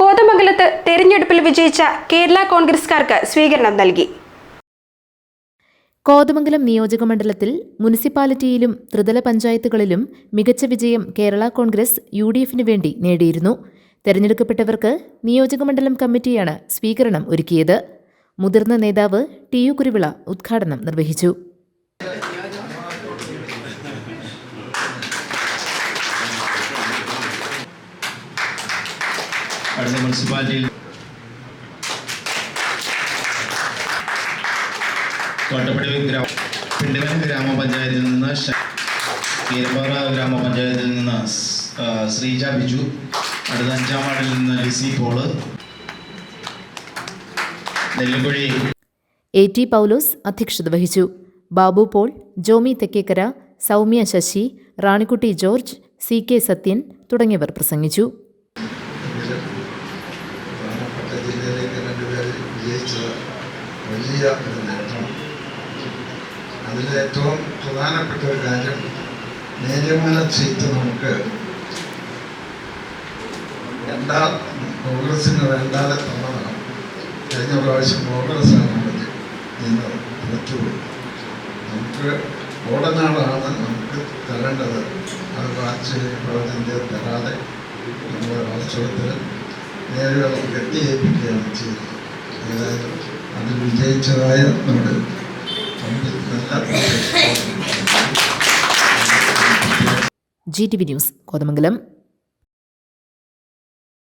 കോതമംഗലത്ത് തെരഞ്ഞെടുപ്പിൽ വിജയിച്ച കേരള കോൺഗ്രസ്കാർക്ക് സ്വീകരണം നൽകി. കോതമംഗലം നിയോജകമണ്ഡലത്തിൽ മുനിസിപ്പാലിറ്റിയിലും ത്രിതല പഞ്ചായത്തുകളിലും മികച്ച വിജയം കേരള കോൺഗ്രസ് യു ഡി എഫിന് വേണ്ടി നേടിയിരുന്നു. തെരഞ്ഞെടുക്കപ്പെട്ടവർക്ക് നിയോജകമണ്ഡലം കമ്മിറ്റിയാണ് സ്വീകരണം ഒരുക്കിയത്. മുതിർന്ന നേതാവ് ടി യു കുരുവിള ഉദ്ഘാടനം നിർവഹിച്ചു. അടുത്ത മുനിസിപ്പാലിറ്റിയിൽ കോട്ടപ്പടി ഗ്രാമ പിണ്ടിമന ഗ്രാമപഞ്ചായത്തിൽ നിന്ന് കീരപ്പാറ ഗ്രാമപഞ്ചായത്തിൽ നിന്ന് ശ്രീജ ബിജു. അടുത്ത അഞ്ചാം വാർഡിൽ നിന്ന് ലിസി പോൾ. നെല്ലിക്കുഴി. എ ടി പൗലോസ് അധ്യക്ഷത വഹിച്ചു. ബാബു പോൾ ജോമി തെക്കേക്കര സൗമ്യ ശശി റാണിക്കുട്ടി ജോർജ് സി കെ സത്യൻ തുടങ്ങിയവർ പ്രസംഗിച്ചു പ്രധാനപ്പെട്ട ജില്ലയിലേക്ക് രണ്ടുപേര് വിജയിച്ചത് വലിയ ഒരു നേട്ടമാണ് അതിൽ ഏറ്റവും പ്രധാനപ്പെട്ട ഒരു കാര്യം നേര്യമല സീറ്റ് നമുക്ക് രണ്ടാ കോൺഗ്രസിന് വേണ്ടാതെ തന്നതാണ്. കഴിഞ്ഞ പ്രാവശ്യം കോൺഗ്രസ്സാണ് അവിടെ നിന്ന് പുറത്തുപോയി നമുക്ക് ഓടനാടാണ് നമുക്ക് തരേണ്ടത്. അത് വാച്ച് പ്രവചനം തരാതെ നമ്മുടെ വാസ്തവത്തിൽ നേരെ കെട്ടിയേൽപ്പിക്കുകയാണ് ചെയ്തത്. ഏതായാലും അതിൽ വിജയിച്ചതായ നമ്മുടെ G T V news Kothamangalam.